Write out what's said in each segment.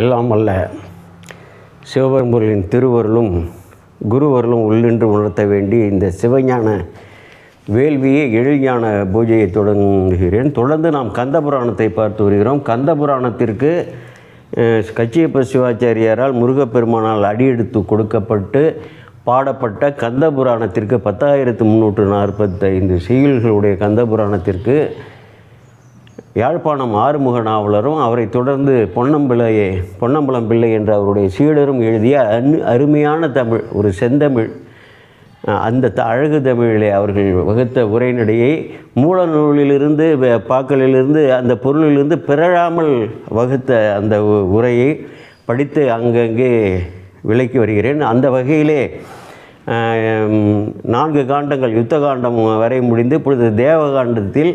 எல்லாம் அல்ல. சிவபெரும்பொருளின் திருவருளும் குருவருளும் உள்ளின்று உணர்த்த வேண்டி இந்த சிவஞான வேள்வியை எழில்ஞான பூஜையை தொடங்குகிறேன். தொடர்ந்து நாம் கந்த புராணத்தை பார்த்து வருகிறோம். கந்த புராணத்திற்கு கச்சியப்ப சிவாச்சாரியாரால் முருகப்பெருமானால் அடியெடுத்து கொடுக்கப்பட்டு பாடப்பட்ட கந்த புராணத்திற்கு பத்தாயிரத்து முந்நூற்று நாற்பத்தைந்து செய்யுள்களுடைய கந்த புராணத்திற்கு யாழ்ப்பாணம் ஆறுமுக நாவலரும் அவரை தொடர்ந்து பொன்னம்பிள்ளையே பொன்னம்பலம் பிள்ளை என்ற அவருடைய சீடரும் எழுதிய அனு அருமையான தமிழ் ஒரு செந்தமிழ் அந்த த அழகு தமிழிலே அவர்கள் வகுத்த உரைநடையை மூல நூலிலிருந்து பாக்களிலிருந்து அந்த பொருளிலிருந்து பிறழாமல் வகுத்த அந்த உ- உரையை படித்து அங்கங்கே விளக்கி வருகிறேன். அந்த வகையிலே நான்கு காண்டங்கள் யுத்த காண்டம் வரை முடிந்து இப்பொழுது தேவகாண்டத்தில்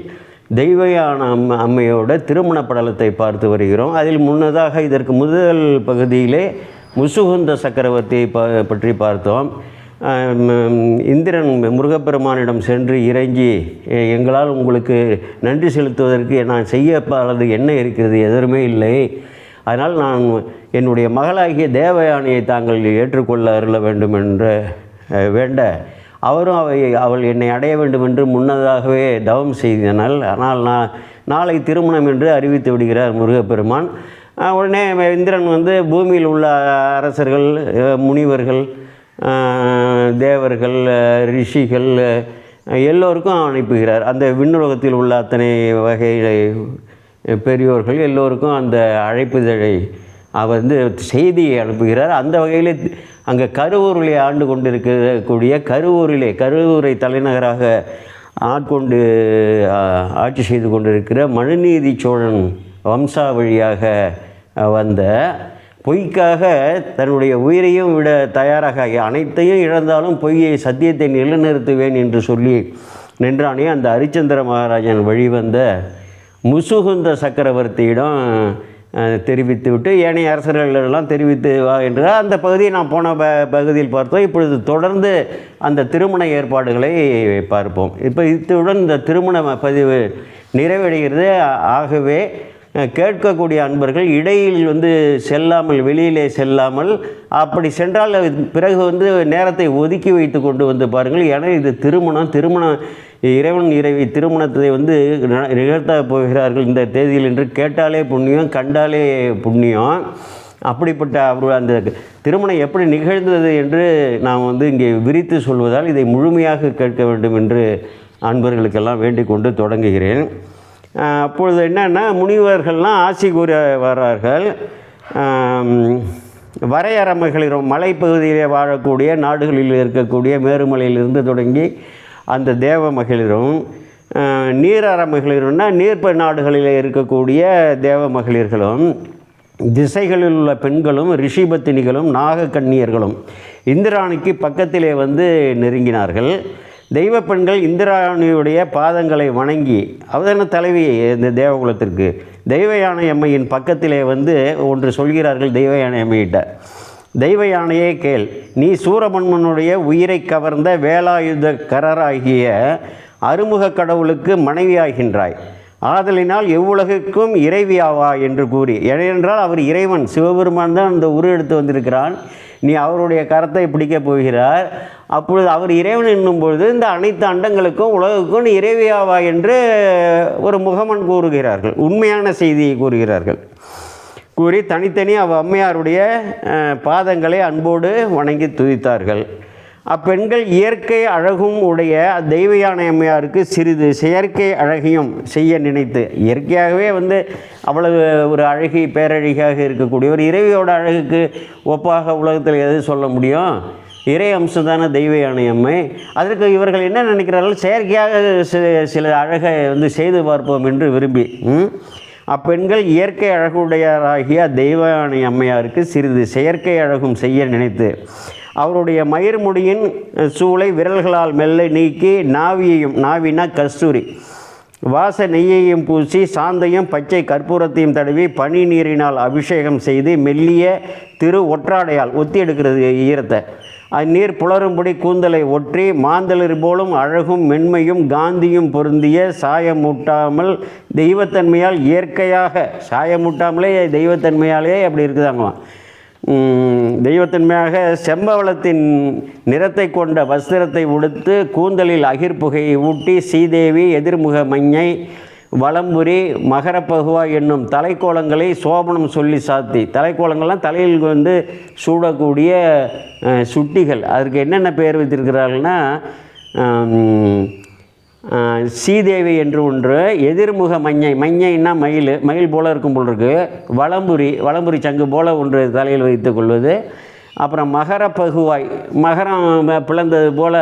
தெய்வயான அம்ம அம்மையோட திருமண படலத்தை பார்த்து வருகிறோம். அதில் முன்னதாக இதற்கு முதல் பகுதியிலே முசுகுந்த சக்கரவர்த்தியை ப பற்றி பார்த்தோம். இந்திரன் முருகப்பெருமானிடம் சென்று இறங்கி எங்களால் உங்களுக்கு நன்றி செலுத்துவதற்கு நான் செய்யப்பாலது என்ன இருக்கிறது? எதுவுமே இல்லை. அதனால் நான் என்னுடைய மகளாகிய தேவயானையை தாங்கள் ஏற்றுக்கொள்ள அருள வேண்டும் என்று வேண்ட அவரும் அவை அவள் என்னை அடைய வேண்டும் என்று முன்னதாகவே தவம் செய்தனால் ஆனால் நான் நாளை திருமணம் என்று அறிவித்து விடுகிறார் முருகப்பெருமான். உடனே இந்திரன் வந்து பூமியில் உள்ள அரசர்கள் முனிவர்கள் தேவர்கள் ரிஷிகள் எல்லோருக்கும் அனுப்புகிறார். அந்த விண்ணுலகத்தில் உள்ள அத்தனை வகை பெரியோர்கள் எல்லோருக்கும் அந்த அழைப்புதழை அவர் வந்து செய்தியை அனுப்புகிறார். அந்த வகையில் அங்கே கருவூரிலே ஆண்டு கொண்டிருக்கக்கூடிய கருவூரிலே கருவூரை தலைநகராக ஆட்கொண்டு ஆட்சி செய்து கொண்டிருக்கிற மனுநீதி சோழன் வம்சாவழியாக வழியாக வந்த பொய்க்காக தன்னுடைய உயிரையும் விட தயாராக அனைத்தையும் இழந்தாலும் பொய்யை சத்தியத்தை நிலைநிறுத்துவேன் என்று சொல்லி நின்றானே அந்த ஹரிச்சந்திர மகாராஜன் வழிவந்த முசுகுந்த சக்கரவர்த்தியிடம் தெரிவித்துவிட்டு ஏனைய அரசர்களெல்லாம் தெரிவித்து வா என்று அந்த பகுதியை நான் போன ப பகுதியில் பார்த்தோம். இப்பொழுது தொடர்ந்து அந்த திருமண ஏற்பாடுகளை பார்ப்போம். இப்போ இத்துடன் இந்த திருமண பதிவு நிறைவடைகிறது. ஆகவே கேட்கக்கூடிய அன்பர்கள் இடையில் வந்து செல்லாமல் வெளியிலே செல்லாமல் அப்படி சென்றால் பிறகு வந்து நேரத்தை ஒதுக்கி வைத்து கொண்டு வந்து பாருங்கள். ஏன்னா இது திருமணம். திருமணம் இறைவன் இறைவி திருமணத்தை வந்து ந- நிகழ்த்த போகிறார்கள் இந்த தேதியில் என்று கேட்டாலே புண்ணியம் கண்டாலே புண்ணியம். அப்படிப்பட்ட அவர் அந்த திருமணம் எப்படி நிகழ்ந்தது என்று நாம் வந்து இங்கே விரித்து சொல்வதால் இதை முழுமையாக கேட்க வேண்டும் என்று அன்பர்களுக்கெல்லாம் வேண்டிக் கொண்டு தொடங்குகிறேன். அப்பொழுது என்னென்னா முனிவர்கள்லாம் ஆசி கூற வர்றார்கள் ஆம், மலைப்பகுதியிலே வாழக்கூடிய நாடுகளில் இருக்கக்கூடிய மேருமலையிலிருந்து தொடங்கி அந்த தேவ மகளிரும் ஆஹ், நீர்ப்ப நாடுகளில் இருக்கக்கூடிய தேவ மகளிர்களும் திசைகளில் உள்ள பெண்களும் ரிஷிபத்தினிகளும் நாகக்கன்னியர்களும் இந்திராணிக்கு பக்கத்திலே வந்து நெருங்கினார்கள். தெய்வ பெண்கள் இந்திராணியுடைய பாதங்களை வணங்கி அவதான தலைவி இந்த தேவகுலத்திற்கு தெய்வ யானை அம்மையின் பக்கத்திலே வந்து ஒன்று சொல்கிறார்கள் தெய்வ யானை அம்மையிட்ட. தெய்வ யானையே கேள் நீ சூரமன்மனுடைய உயிரை கவர்ந்த வேலாயுத கரராகிய அறுமுக கடவுளுக்கு மனைவியாகின்றாய். ஆதலினால் எவ்வுலகுக்கும் இறைவியாவா என்று கூறி ஏனென்றால் அவர் இறைவன் சிவபெருமான் தான் அந்த உரு எடுத்து வந்திருக்கிறான். நீ அவருடைய கரத்தை பிடிக்கப் போகிறார். அப்பொழுது அவர் இறைவன் என்னும் பொழுது இந்த அனைத்து அண்டங்களுக்கும் உலகுக்கும் நீ இறைவியாவா என்று ஒரு முகமன் கூறுகிறார்கள். உண்மையான செய்தியை கூறுகிறார்கள். கூறி தனித்தனி அவ் அம்மையாருடைய பாதங்களை அன்போடு வணங்கி துதித்தார்கள். அப்பெண்கள் இயற்கை அழகும் உடைய தெய்வ யானை அம்மையாருக்கு சிறிது செயற்கை அழகையும் செய்ய நினைத்து இயற்கையாகவே வந்து அவ்வளவு ஒரு அழகி பேரழகியாக இருக்கக்கூடிய ஒரு இறைவியோட அழகுக்கு ஒப்பாக உலகத்தில் எது சொல்ல முடியும்? இறை அம்சதான தெய்வ யானை அம்மை. அதற்கு இவர்கள் என்ன நினைக்கிறார்கள்? செயற்கையாக சில அழகை வந்து செய்து பார்ப்போம் என்று விரும்பி அப்பெண்கள் இயற்கை அழகுடையராகிய தெய்வயானை அம்மையாருக்கு சிறிது செயற்கை அழகும் செய்ய நினைத்து அவருடைய மயிர்முடியின் சூளை விரல்களால் மெல்ல நீக்கி நாவியையும் நாவினா கஸ்தூரி. வாச நெய்யையும் பூசி சாந்தையும் பச்சை கற்பூரத்தையும் தடவி பனி நீரினால் அபிஷேகம் செய்து மெல்லிய திரு ஒற்றாடையால் ஒத்தி எடுக்கிறது ஈரத்தை. அந்நீர் புலரும்படி கூந்தலை ஒற்றி மாந்தளிர் போலும் அழகும் மென்மையும் காந்தியும் பொருந்திய சாயமூட்டாமல் தெய்வத்தன்மையால் இயற்கையாக சாயமூட்டாமலே தெய்வத்தன்மையாலே அப்படி இருக்குதாங்களாம். தெய்வத்தன்மையாக செம்பவளத்தின் நிறத்தை கொண்ட வஸ்திரத்தை உடுத்து கூந்தலில் அகிர்புகையை ஊட்டி சீதேவி எதிர்முக மஞ்சை வளம்புரி மகரப்பகுவா என்னும் தலைக்கோலங்களை சோபனம் சொல்லி சாத்தி. தலைக்கோலங்கள்லாம் தலையில் வந்து சூடக்கூடிய சுட்டிகள். அதற்கு என்னென்ன பெயர் வைத்திருக்கிறார்கள்னா சீதேவி என்று ஒன்று எதிர்முக மஞ்சை மஞ்சைன்னா மயில் மயில் போல இருக்கும் போல் இருக்கு வளம்புரி வளம்புரி சங்கு போல ஒன்று தலையில் வைத்துக் கொள்வது. அப்புறம் மகர பகுவாய் மகரம் பிளந்தது போல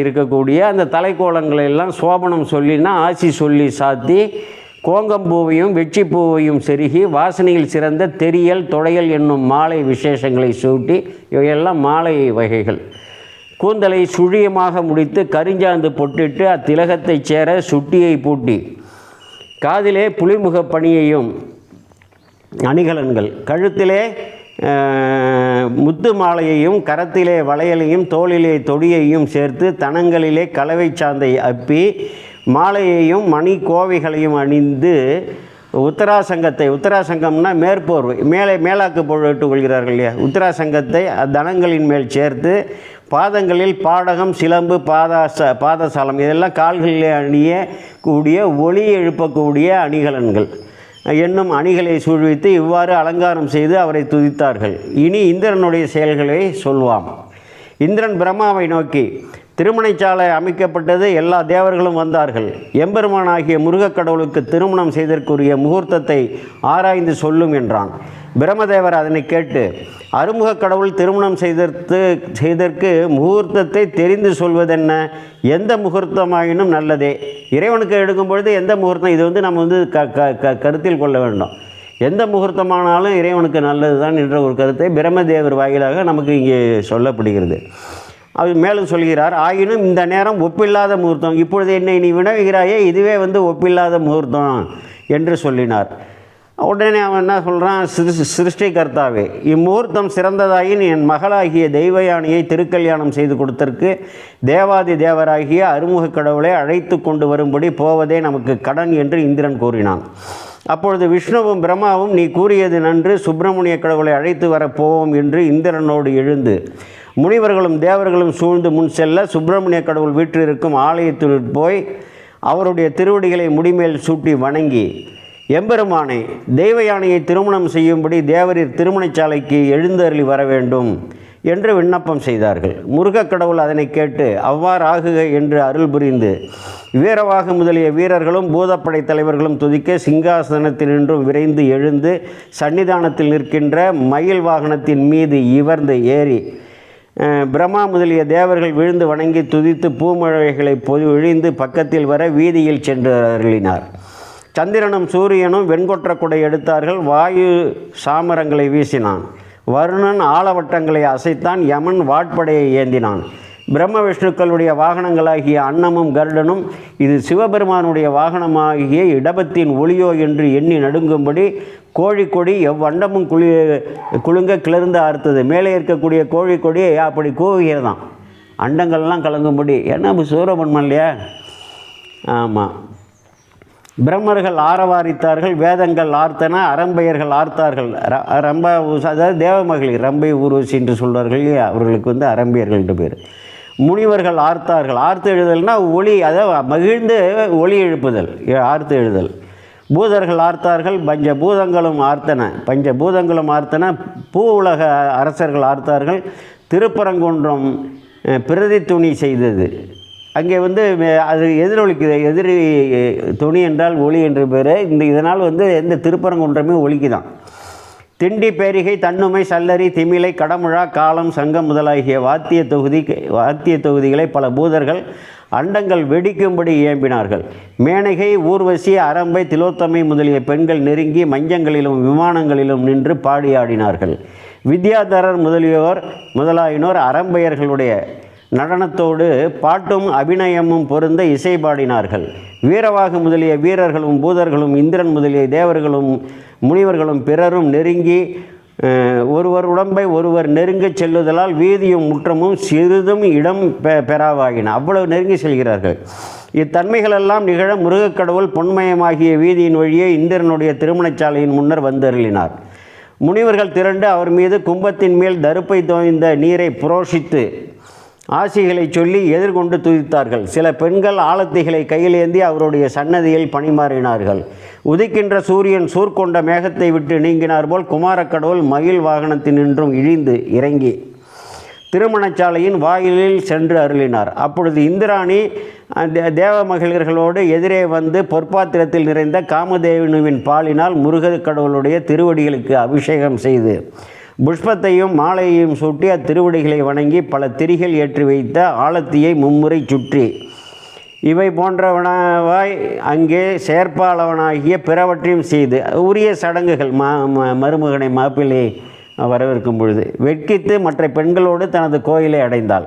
இருக்கக்கூடிய அந்த தலைக்கோலங்களை எல்லாம் சோபனம் சொல்லினா ஆசி சொல்லி சாத்தி கோங்கம்பூவையும் வெற்றிப்பூவையும் செருகி வாசனையில் சிறந்த தெரியல் தொடையல் என்னும் மாலை விசேஷங்களை சூட்டி இவையெல்லாம் மாலை வகைகள். கூந்தலை சுழியமாக முடித்து கரிஞ்சாந்து பொட்டிட்டு அத்திலகத்தைச் சேர சுட்டியை பூட்டி. காதிலே புலிமுக பணியையும் அணிகலன்கள். கழுத்திலே முத்து மாலையையும் கரத்திலே வளையலையும் தோளிலே தொடியையும் சேர்த்து தனங்களிலே கலவை சாந்தை அப்பி மாலையையும் மணி கோவைகளையும் அணிந்து உத்தராசங்கத்தை உத்தராசங்கம்னா மேற்போர்வை மேலே மேலாக்கு போட்டு கொள்கிறார்கள் இல்லையா? உத்தராசங்கத்தை தனங்களின் மேல் சேர்த்து பாதங்களில் பாடகம் சிலம்பு பாதாச பாதசாலம் இதெல்லாம் கால்களில் அணிய கூடிய ஒளி எழுப்பக்கூடிய அணிகலன்கள். என்னும் அணிகளை சூழ்வித்து இவ்வாறு அலங்காரம் செய்து அவரை துதித்தார்கள். இனி இந்திரனுடைய செயல்களை சொல்வாம். இந்திரன் பிரம்மாவை நோக்கி திருமணைச்சாலை அமைக்கப்பட்டது எல்லா தேவர்களும் வந்தார்கள். எம்பெருமானாகிய முருகக் கடவுளுக்கு திருமணம் செய்தற்குரிய முகூர்த்தத்தை ஆராய்ந்து சொல்லும் என்றான். பிரம்மதேவர் அதனை கேட்டு அருமுகக் கடவுள் திருமணம் செய்தற்கு செய்தற்கு முகூர்த்தத்தை தெரிந்து சொல்வதென்ன? எந்த முகூர்த்தமாயினும் நல்லதே. இறைவனுக்கு எடுக்கும் பொழுது எந்த முகூர்த்தம்? இது வந்து நம்ம வந்து க க க கருத்தில் கொள்ள வேண்டும். எந்த முகூர்த்தமானாலும் இறைவனுக்கு நல்லது தான் என்ற ஒரு கருத்தை பிரம்மதேவர் வாயிலாக நமக்கு இங்கே சொல்லப்படுகிறது. அவர் மேலும் சொல்கிறார் ஆயினும் இந்த நேரம் ஒப்பில்லாத முகூர்த்தம். இப்பொழுது என்னை நீ வினவுகிறாயே இதுவே வந்து ஒப்பில்லாத முகூர்த்தம் என்று சொல்லினார். உடனே அவன் என்ன சொல்கிறான் சிருஷ்டி சிருஷ்டிகர்த்தாவே இம்முகூர்த்தம் சிறந்ததாயின் என் மகளாகிய தெய்வயானியை திருக்கல்யாணம் செய்து கொடுத்தற்கு தேவாதி தேவராகிய அருமுகக் கடவுளை அழைத்து கொண்டு வரும்படி போவதே நமக்கு கடன் என்று இந்திரன் கூறினான். அப்பொழுது விஷ்ணுவும் பிரம்மாவும் நீ கூறியது நன்று சுப்பிரமணிய கடவுளை அழைத்து வரப் போவோம் என்று இந்திரனோடு எழுந்து முனிவர்களும் தேவர்களும் சூழ்ந்து முன் செல்ல சுப்பிரமணிய கடவுள் வீற்றிருக்கும் ஆலயத்தில் போய் அவருடைய திருவடிகளை முடிமேல் சூட்டி வணங்கி எம்பெருமானை தெய்வ யானையை திருமணம் செய்யும்படி தேவரீர் திருமணச்சாலைக்கு எழுந்தருளி வர வேண்டும் என்று விண்ணப்பம் செய்தார்கள். முருகக் கடவுள் அதனை கேட்டு அவ்வாறு ஆகுக என்று அருள் புரிந்து வீரவாக முதலிய வீரர்களும் பூதப்படை தலைவர்களும் துதிக்க சிங்காசனத்தினின்றும் விரைந்து எழுந்து சன்னிதானத்தில் நிற்கின்ற மயில் வாகனத்தின் மீது இவர்ந்து ஏறி பிரம்மா முதலிய தேவர்கள் விழுந்து வணங்கி துதித்து பூமழைகளை பொது விழிந்து பக்கத்தில் வர வீதியில் சென்று அருளினார். சந்திரனும் சூரியனும் வெண்கொற்ற குடை எடுத்தார்கள். வாயு சாமரங்களை வீசினான். வருணன் ஆலவட்டங்களை அசைத்தான் யமன் வாட்படையை ஏந்தினான். பிரம்ம விஷ்ணுக்களுடைய வாகனங்களாகிய அன்னமும் கருடனும் இது சிவபெருமானுடைய வாகனமாகிய இடபத்தின் ஒளியோ என்று எண்ணி நடுங்கும்படி கோழிக்கொடி எவ்வண்டமும் குளி குலுங்க கிளர்ந்து ஆர்த்தது மேலே இருக்கக்கூடிய கோழிக்கொடியை அப்படி கூவுகிறதாம். அண்டங்கள்லாம் கலங்கும்படி என்ன சூரபன்மன் இல்லையா? ஆமாம் பிரம்மர்கள் ஆரவாரித்தார்கள் வேதங்கள் ஆர்த்தன அரம்பையர்கள் ஆர்த்தார்கள். ர- ரம்ப அதாவது தேவமகளிர் ரம்பை ஊர்வசி என்று சொல்வார்கள் இல்லையா? அவர்களுக்கு வந்து அரம்பியர்கள் என்று பேர். முனிவர்கள் ஆர்த்தார்கள். ஆர்த்து எழுதல்னா ஒளி அதாவது மகிழ்ந்து ஒளி எழுப்புதல் ஆர்த்து எழுதல். பூதர்கள் ஆர்த்தார்கள் பஞ்ச பூதங்களும் ஆர்த்தன. பஞ்ச பூதங்களும் ஆர்த்தன பூ உலக அரசர்கள் ஆர்த்தார்கள். திருப்பரங்குன்றம் பிரதி துணி செய்தது. அங்கே வந்து அது எதிரொலிக்குது. எதிரி துணி என்றால் ஒளி என்று பேர். இந்த இதனால் வந்து எந்த திருப்பரங்குன்றமே ஒலிக்குதான். திண்டி பேரிகை தன்னுமை சல்லரி திமிலை கடமுழா காலம் சங்கம் முதலாகிய வாத்திய தொகுதி வாத்திய தொகுதிகளை பல பூதர்கள் அண்டங்கள் வெடிக்கும்படி இயம்பினார்கள் மேனகை ஊர்வசி அரம்பை திலோத்தமை முதலிய பெண்கள் நெருங்கி மஞ்சங்களிலும் விமானங்களிலும் நின்று பாடியாடினார்கள். வித்யாதரர் முதலியோர் முதலாயினோர் அரம்பையர்களுடைய நடனத்தோடு பாட்டும் அபிநயமும் பொருந்த இசை பாடினார்கள் வீரவாகு முதலிய வீரர்களும் பூதர்களும் இந்திரன் முதலிய தேவர்களும் முனிவர்களும் பிறரும் நெருங்கி ஒருவர் உடம்பை ஒருவர் நெருங்கச் செல்லுதலால் வீதியும் முற்றமும் சிறிதும் இடம் பெ பெறாவாகின அவ்வளவு நெருங்கி செல்கிறார்கள். இத்தன்மைகளெல்லாம் நிகழ முருகக்கடவுள் பொன்மயமாகிய வீதியின் வழியே இந்திரனுடைய திருமணச்சாலையின் முன்னர் வந்தருளினார். முனிவர்கள் திரண்டு அவர் மீது கும்பத்தின் மேல் தருப்பை தோய்ந்த நீரை புரோஷித்து ஆசிகளை சொல்லி எதிர்கொண்டு துதித்தார்கள். சில பெண்கள் ஆலத்திகளை கையிலேந்தி அவருடைய சன்னதியில் பணிமாறினார்கள். உதிக்கின்ற சூரியன் சூர்கொண்ட மேகத்தை விட்டு நீங்கினார் போல் குமாரக்கடவுள் மயில் வாகனத்தினின்றும் இழிந்து இறங்கி திருமணச்சாலையின் வாயிலில் சென்று அருளினார். அப்பொழுது இந்திராணி தேவ மகளிர்களோடு எதிரே வந்து பொற்பாத்திரத்தில் நிறைந்த காமதேவனுவின் பாலினால் முருகக் கடவுளுடைய திருவடிகளுக்கு அபிஷேகம் செய்து புஷ்பத்தையும் மாலையையும் சூட்டி அத்திருவடிகளை வணங்கி பல திரிகள் ஏற்றி வைத்த ஆலத்தியை மும்முறை சுற்றி. இவை போன்றவனவாய் அங்கே செயற்பாளவனாகிய பிறவற்றையும் செய்து உரிய சடங்குகள் மா ம- மருமகனை மாப்பிள்ளை வரவேற்கும் பொழுது வெட்கித்து மற்ற பெண்களோடு தனது கோயிலை அடைந்தாள்.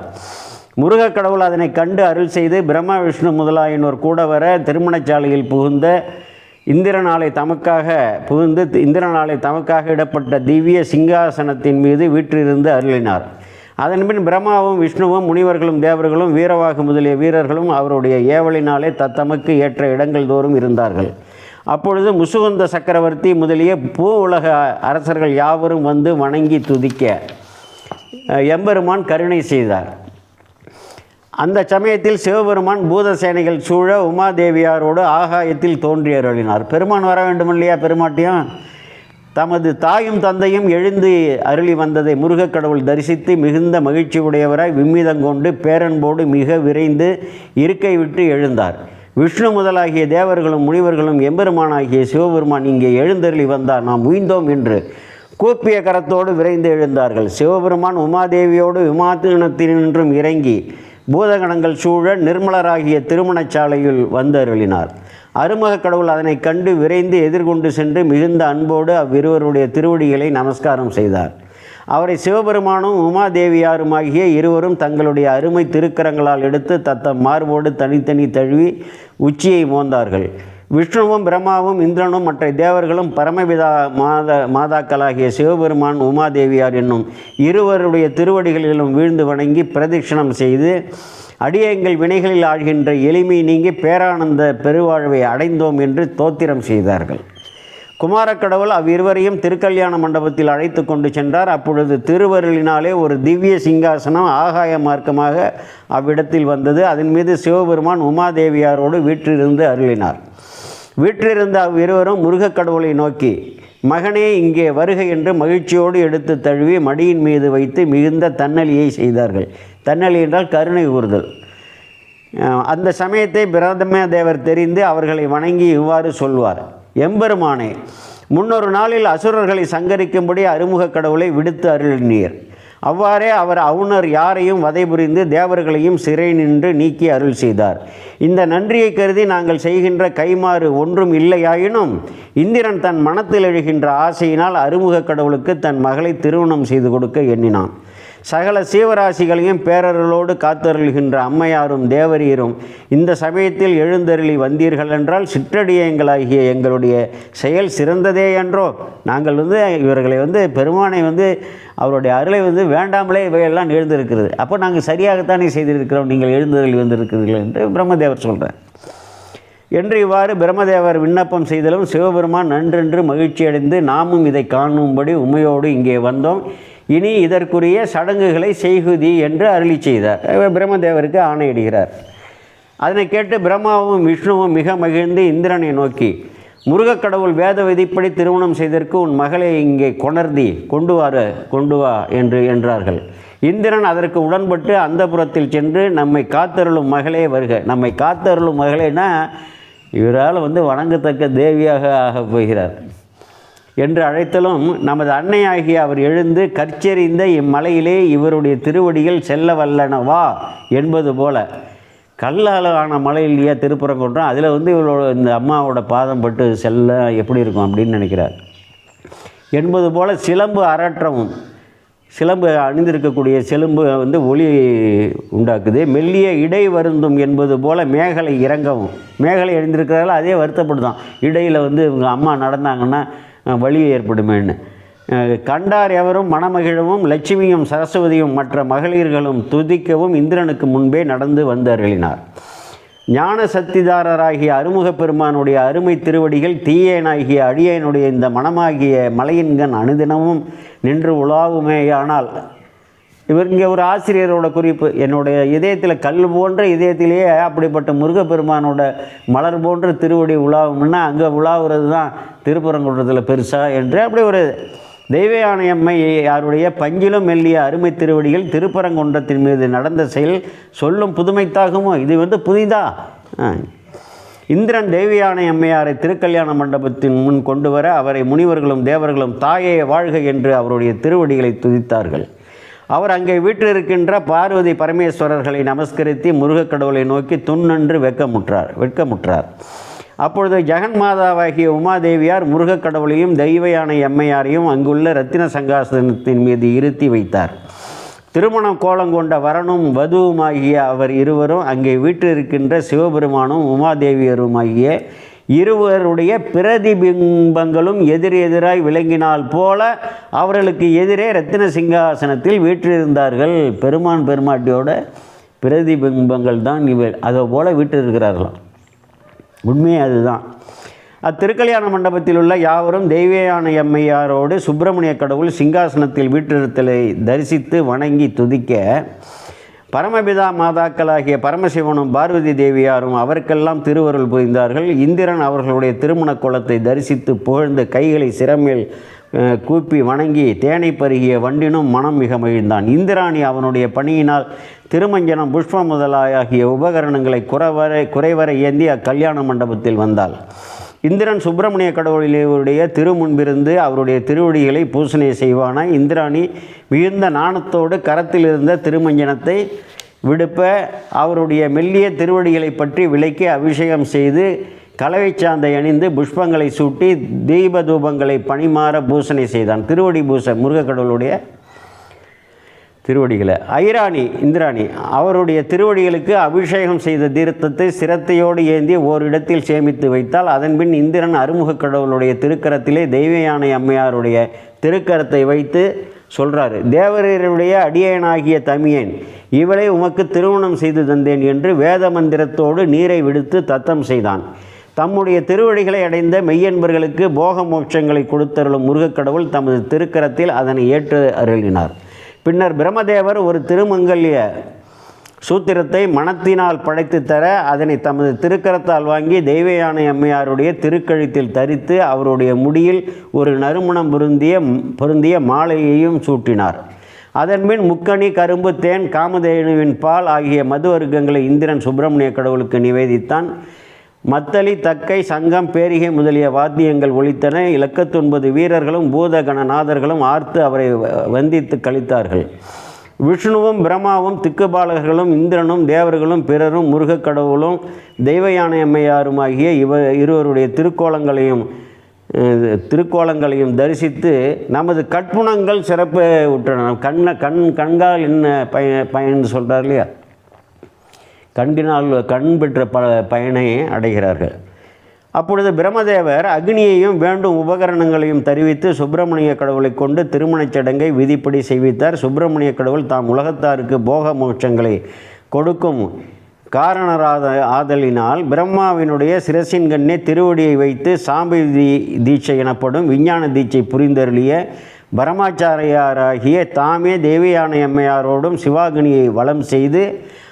முருகக் கடவுள் அதனை கண்டு அருள் செய்து பிரம்மா விஷ்ணு முதலாயினோர் கூட வர திருமணச்சாலையில் புகுந்த இந்திரனாலை தமக்காக புகுந்து இந்திரனாலை தமக்காக இடப்பட்ட திவ்ய சிங்காசனத்தின் மீது வீற்றிருந்து அருளினார். அதன்பின் பிரம்மாவும் விஷ்ணுவும் முனிவர்களும் தேவர்களும் வீரவாகு முதலிய வீரர்களும் அவருடைய ஏவலினாலே தத்தமக்கு ஏற்ற இடங்கள் தோறும் இருந்தார்கள். அப்பொழுது முசுகுந்த சக்கரவர்த்தி முதலிய பூ உலக அரசர்கள் யாவரும் வந்து வணங்கி துதிக்க எம்பெருமான் கருணை செய்தார். அந்த சமயத்தில் சிவபெருமான் பூதசேனைகள் சூழ உமாதேவியாரோடு ஆகாயத்தில் தோன்றி அருளினார் பெருமான் வர வேண்டும் இல்லையா பெருமாட்டியும்? தமது தாயும் தந்தையும் எழுந்து அருளி வந்ததை முருகக் கடவுள் தரிசித்து மிகுந்த மகிழ்ச்சி உடையவராய் விம்மிதங்கொண்டு பேரன்போடு மிக விரைந்து இருக்கை விட்டு எழுந்தார். விஷ்ணு முதலாகிய தேவர்களும் முனிவர்களும் எம்பெருமானாகிய சிவபெருமான் இங்கே எழுந்தருளி வந்தார். நாம் உயிந்தோம் என்று கூப்பிய கரத்தோடு விரைந்து எழுந்தார்கள். சிவபெருமான் உமாதேவியோடு விமானத்தினின்றும் இறங்கி பூதகணங்கள் சூழ நிர்மலராகிய திருமணச்சாலையில் வந்து அருளினார் அருமக கடவுள் அதனைக் கண்டு விரைந்து எதிர்கொண்டு சென்று மிகுந்த அன்போடு அவ்விருவருடைய திருவடிகளை நமஸ்காரம் செய்தார். அவரை சிவபெருமானும் உமாதேவியாருமாகிய இருவரும் தங்களுடைய அருமை திருக்கரங்களால் எடுத்து தத்தம் மார்போடு தனித்தனி தழுவி உச்சியை மோந்தார்கள். விஷ்ணுவும் பிரம்மாவும் இந்திரனும் மற்ற தேவர்களும் பரமபிதா மாத மாதாக்களாகிய சிவபெருமான் உமாதேவியார் என்னும் இருவருடைய திருவடிகளிலும் வீழ்ந்து வணங்கி பிரதட்சிணம் செய்து அடியங்கள் வினைகளில் ஆழ்கின்ற எளிமை நீங்கி பேரானந்த பெருவாழ்வை அடைந்தோம் என்று தோத்திரம் செய்தார்கள். குமாரக்கடவுள் அவ்விருவரையும் திருக்கல்யாண மண்டபத்தில் அழைத்து கொண்டு சென்றார். அப்பொழுது திருவருளினாலே ஒரு திவ்ய சிங்காசனம் ஆகாய மார்க்கமாக அவ்விடத்தில் வந்தது. அதன் மீது சிவபெருமான் உமாதேவியாரோடு வீற்றிருந்து அருளினார். வீற்றிருந்த அவ்விருவரும் முருகக் கடவுளை நோக்கி மகனே இங்கே வருக என்று மகிழ்ச்சியோடு எடுத்து தழுவி மடியின் மீது வைத்து மிகுந்த தன்னலியை செய்தார்கள். தன்னலி என்றால் கருணை கூறுதல். அந்த சமயத்தை பிரதம தேவர் தெரிந்து அவர்களை வணங்கி இவ்வாறு சொல்வார். எம்பெருமானே முன்னொரு நாளில் அசுரர்களை சங்கரிக்கும்படி அருமுக கடவுளை விடுத்து அருளினீர். அவ்வாறே அவர் அவுணர் யாரையும் வதை புரிந்து தேவர்களையும் சிறை நின்று நீக்கி அருள் செய்தார். இந்த நன்றியை கருதி நாங்கள் செய்கின்ற கைமாறு ஒன்றும் இல்லையாயினும் இந்திரன் தன் மனத்தில் எழுகின்ற ஆசையினால் அருமுக கடவுளுக்கு தன் மகளை திருமணம் செய்து கொடுக்க எண்ணினான். சகல சீவராசிகளையும் பேரர்களோடு காத்தருள்கின்ற அம்மையாரும் தேவரீரும் இந்த சமயத்தில் எழுந்தருளி வந்தீர்கள் என்றால் சிற்றடியங்களாகிய எங்களுடைய செயல் சிறந்ததே என்றோ நாங்கள் வந்து இவர்களை வந்து பெருமானை வந்து அவருடைய அருளை வந்து வேண்டாமலே இவையெல்லாம் எழுந்திருக்கிறது. அப்போ நாங்கள் சரியாகத்தானே செய்திருக்கிறோம் நீங்கள் எழுந்தருளி வந்திருக்கிறீர்கள் என்று பிரம்மதேவர் சொல்கிறார் என்று இவ்வாறு பிரம்மதேவர் விண்ணப்பம் செய்தலும் சிவபெருமான் நன்றென்று மகிழ்ச்சியடைந்து நாமும் இதை காணும்படி உமையோடு இங்கே வந்தோம். இனி இதற்குரிய சடங்குகளை செய்குதி என்று அருளி செய்தார். பிரம்மதேவருக்கு ஆணையிடுகிறார். அதனை கேட்டு பிரம்மாவும் விஷ்ணுவும் மிக மகிழ்ந்து இந்திரனை நோக்கி முருகக்கடவுள் வேத விதிப்படி திருமணம் செய்தற்கு உன் மகளை இங்கே கொணர்ந்தி கொண்டு வார கொண்டு வா என்று என்றார்கள். இந்திரன் அதற்கு உடன்பட்டு அந்தப்புறத்தில் சென்று நம்மை காத்தருளும் மகளே வருக நம்மை காத்தருளும் மகளேனா இவரால் வந்து வணங்கத்தக்க தேவியாக ஆகப் போகிறார். என்று அழைத்தலும் நமது அன்னையாகிய அவர் எழுந்து கற்செறிந்த இம்மலையிலே இவருடைய திருவடிகள் செல்ல வல்லனவா என்பது போல. கல்லால் ஆன மலையிலேயே இல்லையா திருப்புறங்குன்றம் அதில் வந்து இவளோட இந்த அம்மாவோட பாதம் பட்டு செல்ல எப்படி இருக்கும் அப்படின்னு நினைக்கிறார். என்பது போல சிலம்பு அரற்றவும் சிலம்பு அணிந்திருக்கக்கூடிய சிலம்பு வந்து ஒளி உண்டாக்குது. மெல்லிய இடை வருந்தும் என்பது போல மேகலை இறங்கவும். மேகலை அணிந்திருக்கிறதால அதே வருத்தப்படுதான். இடையில் வந்து இவங்க அம்மா நடந்தாங்கன்னா வழி வலி ஏற்படுமேன்னு. கண்டார் எவரும் மணமகிழவும் லட்சுமியும் சரஸ்வதியும் மற்ற மகளிர்களும் துதிக்கவும் இந்திரனுக்கு முன்பே நடந்து வந்து அருளினார் ஞான சக்திதாரராகிய அருமுகப் பெருமானுடைய அருமை திருவடிகள் தீயேனாகிய அடியேனுடைய இந்த மனமாகிய மலையின்கண் அணுதினமும் நின்று உலாவுமேயானால் இவர் இங்கே ஒரு ஆசிரியரோட குறிப்பு. என்னுடைய இதயத்தில் கல் போன்ற இதயத்திலேயே அப்படிப்பட்ட முருகப்பெருமானோட மலர் போன்ற திருவடி உலாவும்னா அங்கே உலாவுறது தான் திருப்பரங்குன்றத்தில் பெருசா என்று அப்படி ஒரு தெய்வயானையம்மை யாருடைய பஞ்சிலும் மெல்லிய அருமை திருவடிகள் திருப்பரங்குன்றத்தின் மீது நடந்த செயல் சொல்லும் புதுமைத்தாகுமோ? இது வந்து புதிதா? இந்திரன் தேவியானை அம்மையாரை திருக்கல்யாண மண்டபத்தின் முன் கொண்டு வர அவரை முனிவர்களும் தேவர்களும் தாயே வாழ்க என்று அவருடைய திருவடிகளை துதித்தார்கள். அவர் அங்கே வீற்றிருக்கின்ற பார்வதி பரமேஸ்வரர்களை நமஸ்கரித்து முருகக் கடவுளை நோக்கி துண்ணன்று வெக்கமுற்றார் வெட்கமுற்றார். அப்பொழுது ஜெகன் மாதாவாகிய உமாதேவியார் முருகக் கடவுளையும் தெய்வயான எம்மையாரையும் அங்குள்ள ரத்தின சங்காசனத்தின் மீது இருத்தி வைத்தார். திருமணம் கோலம் கொண்ட வரனும் வதுவுமாகிய அவர் இருவரும் அங்கே வீற்றிருக்கின்ற சிவபெருமானும் உமாதேவியருமாகிய இருவருடைய பிரதிபிம்பங்களும் எதிரெதிராய் விளங்கினால் போல அவர்களுக்கு எதிரே ரத்தின சிங்காசனத்தில் வீற்றிருந்தார்கள். பெருமான் பெருமாட்டியோட பிரதிபிம்பங்கள் தான் இவர் அதை போல வீற்றிருக்கிறார்களாம். உண்மையே அதுதான். அத்திருக்கல்யாண மண்டபத்தில் உள்ள யாவரும் தெய்வயான எம்மையாரோடு சுப்பிரமணிய கடவுள் சிங்காசனத்தில் வீற்றிருத்தலை தரிசித்து வணங்கி துதிக்க பரமபிதா மாதாக்களாகிய பரமசிவனும் பார்வதி தேவியாரும் அவருக்கெல்லாம் திருவருள் புரிந்தார்கள். இந்திரன் அவர்களுடைய திருமண குலத்தை தரிசித்து புகழ்ந்து கைகளை சிரமேல் கூப்பி வணங்கி தேனை பருகிய வண்டினும் மனம் மிக மகிழ்ந்தான். இந்திராணி அவனுடைய பணியினால் திருமஞ்சனம் புஷ்பம் ஆகிய உபகரணங்களை குறைவரை குறைவரை ஏந்தி அக்கல்யாண மண்டபத்தில் வந்தாள். இந்திரன் சுப்பிரமணிய கடவுளுடைய திருமுன்பிருந்து அவருடைய திருவடிகளை பூசணை செய்வானாய் இந்திராணி மிகுந்த நாணத்தோடு கரத்தில் இருந்த திருமஞ்சனத்தை விடுப்ப அவருடைய மெல்லிய திருவடிகளை பற்றி விலைக்கு அபிஷேகம் செய்து கலவை சாந்தை அணிந்து புஷ்பங்களை சூட்டி தீப தூபங்களை பணிமாற பூசணை செய்தான். திருவடி பூச முருகக்கடவுளுடைய திருவடிகளை. ஐராணி இந்திராணி அவருடைய திருவடிகளுக்கு அபிஷேகம் செய்த தீர்த்தத்தை சிரத்தையோடு ஏந்தி ஓரிடத்தில் சேமித்து வைத்தால் அதன்பின் இந்திரன் அருமுக கடவுளுடைய திருக்கரத்திலே தெய்வ யானை அம்மையாருடைய திருக்கரத்தை வைத்து சொல்கிறாரு தேவரருடைய அடியேனாகிய தமியேன் இவளை உமக்கு திருமணம் செய்து தந்தேன் என்று வேத மந்திரத்தோடு நீரை விடுத்து தத்தம் செய்தான். தம்முடைய திருவடிகளை அடைந்த மெய்யன்பர்களுக்கு போக மோட்சங்களை கொடுத்தருளும் முருகக்கடவுள் தமது திருக்கரத்தில் அதனை ஏற்று அருளினார். பின்னர் பிரம்மதேவர் ஒரு திருமங்கல்ய சூத்திரத்தை மனத்தினால் படைத்து தர அதனை தமது திருக்கரத்தால் வாங்கி தெய்வ யானை அம்மையாருடைய திருக்கழுத்தில் தரித்து அவருடைய முடியில் ஒரு நறுமணம் பொருந்திய பொருந்திய மாலையையும் சூட்டினார். அதன்பின் முக்கணி கரும்பு தேன் காமதேனுவின் பால் ஆகிய மது வர்க்கங்களை இந்திரன் சுப்பிரமணிய கடவுளுக்கு நிவேதித்தான். மத்தளி தக்கை சங்கம் பேரிகை முதலிய வாத்தியங்கள் ஒழித்தன. இலக்கத்தொன்பது வீரர்களும் பூதகணநாதர்களும் ஆர்த்து அவரை வ- வந்தித்து கழித்தார்கள். விஷ்ணுவும் பிரம்மாவும் திக்குபாலகர்களும் இந்திரனும் தேவர்களும் பிறரும் முருகக் கடவுளும் தெய்வ யானை அம்மையாருமாகிய இவ இருவருடைய திருக்கோலங்களையும் திருக்கோலங்களையும் தரிசித்து நமது கற்புணங்கள் சிறப்பு விட்டன கண்ண கண் கண்கால் என்ன பய பயன் சொல்கிறார் இல்லையா? கண்கினால் கண் பெற்ற ப பயனை அடைகிறார்கள். அப்பொழுது பிரம்மதேவர் அக்னியையும் வேண்டும் உபகரணங்களையும் தெரிவித்து சுப்பிரமணிய கடவுளை கொண்டு திருமணச் சடங்கை விதிப்படி செய்வித்தார். சுப்பிரமணிய கடவுள் தாம் உலகத்தாருக்கு போக மோட்சங்களை கொடுக்கும் காரணராத ஆதலினால் பிரம்மாவினுடைய சிரசின் கண்ணே திருவடியை வைத்து சாம்பி தீட்சை எனப்படும் விஞ்ஞான தீட்சை புரிந்தருளிய பரமாச்சாரியாராகிய தாமே தேவியானை அம்மையாரோடும் சிவாகினியை வளம் செய்து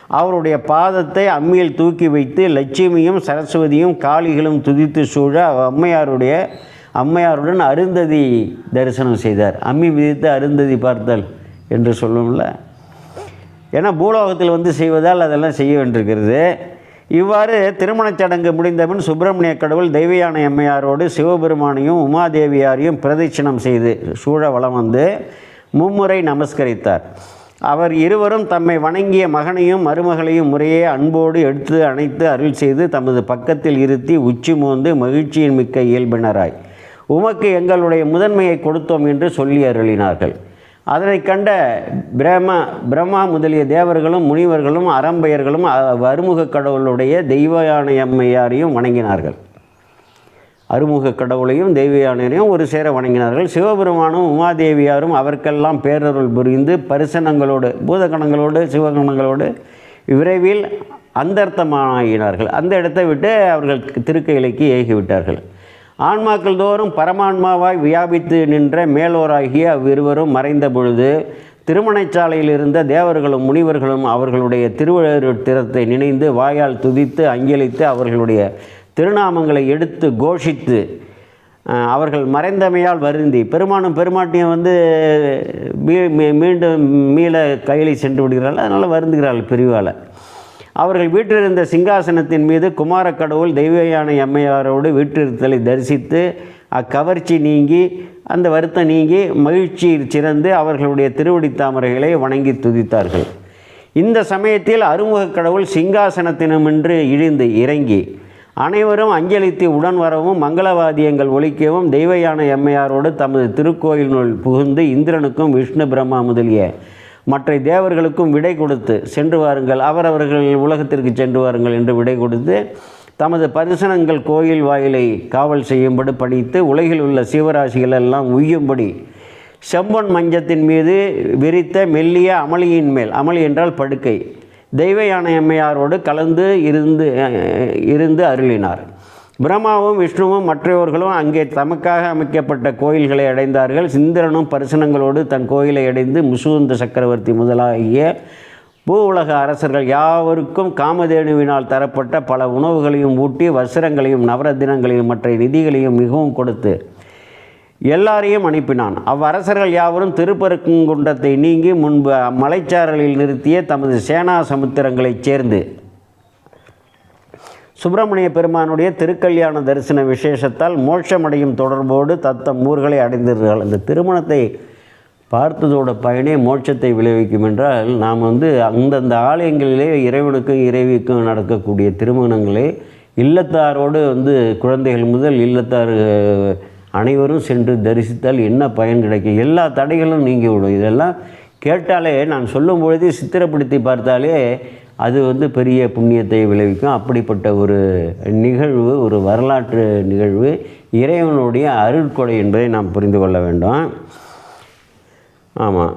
அவருடைய பாதத்தை அம்மியில் தூக்கி வைத்து லட்சுமியும் சரஸ்வதியும் காளிகளும் துதித்து சூழ அம்மையாருடைய அம்மையாருடன் அருந்ததி தரிசனம் செய்தார். அம்மி மிதித்து அருந்ததி பார்த்தல் என்று சொல்லும்ல. ஏன்னா பூலோகத்தில் வந்து செய்வதால் அதெல்லாம் செய்ய வேண்டியிருக்கிறது. இவ்வாறு திருமணச் சடங்கு முடிந்தபின் சுப்பிரமணிய கடவுள் தெய்வயானை அம்மையாரோடு சிவபெருமானையும் உமாதேவியாரையும் பிரதட்சிணம் செய்து சூழ வலம் வந்து மும்முறை நமஸ்கரித்தார். அவர் இருவரும் தம்மை வணங்கிய மகனையும் மருமகளையும் முறையே அன்போடு எடுத்து அணைத்து அருள் செய்து தமது பக்கத்தில் இருத்தி உச்சி மோந்து மகிழ்ச்சியின் மிக்க இயல்பினராய். உமக்கு எங்களுடைய முதன்மையை கொடுத்தோம் என்று சொல்லி அருளினார்கள். அதனை கண்ட பிரம்ம பிரம்மா முதலிய தேவர்களும் முனிவர்களும் அறம்பெயர்களும் அ- கடவுளுடைய தெய்வ அம்மையாரையும் வணங்கினார்கள். அறுமுக கடவுளையும் தேவியானையும் ஒரு சேர வணங்கினார்கள். சிவபெருமானும் உமாதேவியாரும் அவர்க்கெல்லாம் பேரருள் புரிந்து பரிசனங்களோடு பூதகணங்களோடு சிவகணங்களோடு விரைவில் அந்தர்த்தமாகினார்கள் அந்த இடத்தை விட்டு அவர்கள் திருக்கையிலைக்கு ஏகிவிட்டார்கள். ஆன்மாக்கள் தோறும் பரமான்மாவாய் வியாபித்து நின்ற மேலோராகிய அவ்விருவரும் மறைந்த பொழுது திருமணைச்சாலையில் இருந்த தேவர்களும் முனிவர்களும் அவர்களுடைய திருவழுத்திரத்தை நினைந்து வாயால் துதித்து அஞ்சலித்து அவர்களுடைய திருநாமங்களை எடுத்து கோஷித்து அவர்கள் மறைந்தமையால் வருந்தி பெருமானும் பெருமாட்டியும் வந்து மீ- மீ- மீண்டும் மீள கையிலை சென்று விடுகிறார்கள். அதனால் வருந்துகிறார்கள் பிரிவால். அவர்கள் வீற்றிருந்த சிங்காசனத்தின் மீது குமார கடவுள் தெய்வயானை அம்மையாரோடு வீற்றிருத்தலை தரிசித்து அக்கவர்ச்சி நீங்கி அந்த வருத்தம் நீங்கி மகிழ்ச்சியில் சிறந்து அவர்களுடைய திருவடி தாமரைகளை வணங்கி துதித்தார்கள். இந்த சமயத்தில் அருமுகக் கடவுள் சிங்காசனத்தினமின்று இழிந்து இறங்கி அனைவரும் அஞ்சலித்து உடன் வரவும் மங்களவாதியங்கள் ஒழிக்கவும் தெய்வயான எம்மையாரோடு தமது திருக்கோயிலினுள் புகுந்து இந்திரனுக்கும் விஷ்ணு பிரம்மா முதலிய மற்ற தேவர்களுக்கும் விடை கொடுத்து சென்று வாருங்கள் அவரவர்கள் உலகத்திற்கு சென்று வாருங்கள் என்று விடை கொடுத்து தமது பரிசனங்கள் கோயில் வாயிலை காவல் செய்யும்படி பணித்து உலகில் உள்ள சிவராசிகள் எல்லாம் உய்யும்படி செம்பொன் மஞ்சத்தின் மீது விரித்த மெல்லிய அமளியின் மேல் அமளி என்றால் படுக்கை தெய்வ யானை அம்மையாரோடு கலந்து இருந்து இருந்து அருளினார். பிரம்மாவும் விஷ்ணுவும் மற்றவர்களும் அங்கே தமக்காக அமைக்கப்பட்ட கோயில்களை அடைந்தார்கள். சிந்திரனும் பரிசனங்களோடு தன் கோயிலை அடைந்து முசுகுந்த சக்கரவர்த்தி முதலாகிய பூ உலக அரசர்கள் யாவருக்கும் காமதேனுவினால் தரப்பட்ட பல உணவுகளையும் ஊட்டி வஸ்திரங்களையும் நவரத்தினங்களையும் மற்ற நிதிகளையும் மிகவும் கொடுத்து எல்லாரையும் அனுப்பினான். அவ்வரசர்கள் யாவரும் திருப்பரங்குன்றத்தை நீங்கி முன்பு மலைச்சாரலில் நிறுத்திய தமது சேனா சமுத்திரங்களைச் சேர்ந்து சுப்பிரமணிய பெருமானுடைய திருக்கல்யாண தரிசன விசேஷத்தால் மோட்சமடையும் தொடர்போடு தத்தம் ஊர்களை அடைந்தீர்கள் அந்த திருமணத்தை பார்த்ததோட பயனே மோட்சத்தை விளைவிக்கும் என்றால் நாம் வந்து அந்தந்த ஆலயங்களிலே இறைவனுக்கும் இறைவிக்கும் நடக்கக்கூடிய திருமணங்களே இல்லத்தாரோடு வந்து குழந்தைகள் முதல் இல்லத்தார் அனைவரும் சென்று தரிசித்தால் என்ன பயன் கிடைக்கும் எல்லா தடைகளும் நீங்கிவிடும் இதெல்லாம் கேட்டாலே நான் சொல்லும் பொழுதே சித்திரப்படுத்தி பார்த்தாலே அது வந்து பெரிய புண்ணியத்தை விளைவிக்கும். அப்படிப்பட்ட ஒரு நிகழ்வு ஒரு வரலாற்று நிகழ்வு இறைவனுடைய அருட்கொடை என்பதை நாம் புரிந்து கொள்ள வேண்டும். ஆமாம்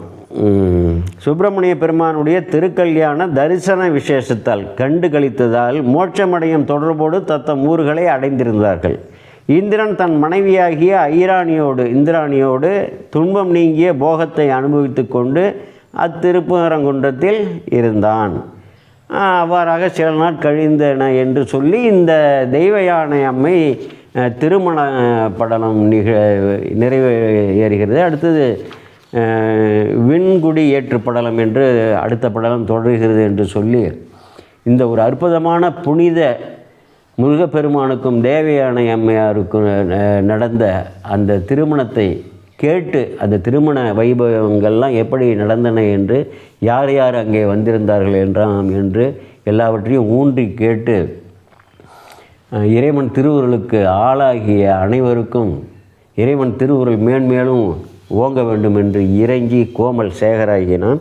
சுப்பிரமணிய பெருமானுடைய திருக்கல்யாண தரிசன விசேஷத்தால் கண்டு கழித்ததால் மோட்சமடையும் தொடர்போடு தத்தம் ஊர்களை அடைந்திருந்தார்கள். இந்திரன் தன் மனைவியாகிய ஐராணியோடு இந்திராணியோடு துன்பம் நீங்கிய போகத்தை அனுபவித்து கொண்டு அத்திருப்பரங்குன்றத்தில் இருந்தான். அவ்வாறாக சில நாள் கழிந்தன என்று சொல்லி இந்த தெய்வ யானை அம்மை திருமண படலம் நிக நிறைவேறுகிறது அடுத்தது விண்குடி ஏற்று படலம் என்று அடுத்த படலம் தொடர்கிறது என்று சொல்லி இந்த ஒரு அற்புதமான புனித முருகப்பெருமானுக்கும் தேவயானை அம்மையாருக்கும் நடந்த அந்த திருமணத்தை கேட்டு அந்த திருமண வைபவங்கள்லாம் எப்படி நடந்தன என்று யார் யார் அங்கே வந்திருந்தார்கள் என்றாம் என்று எல்லாவற்றையும் ஊன்றி கேட்டு இறைவன் திருவுருளுக்கு ஆளாகிய அனைவருக்கும் இறைவன் திருவுருள் மேன்மேலும் ஓங்க வேண்டும் என்று இறங்கி கோமல் சேகராகி நான்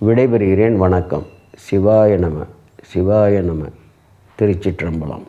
விடைபெறுகிறேன். வணக்கம். சிவாய நம. சிவாய நம. திருச்சிற்றம்பலம்.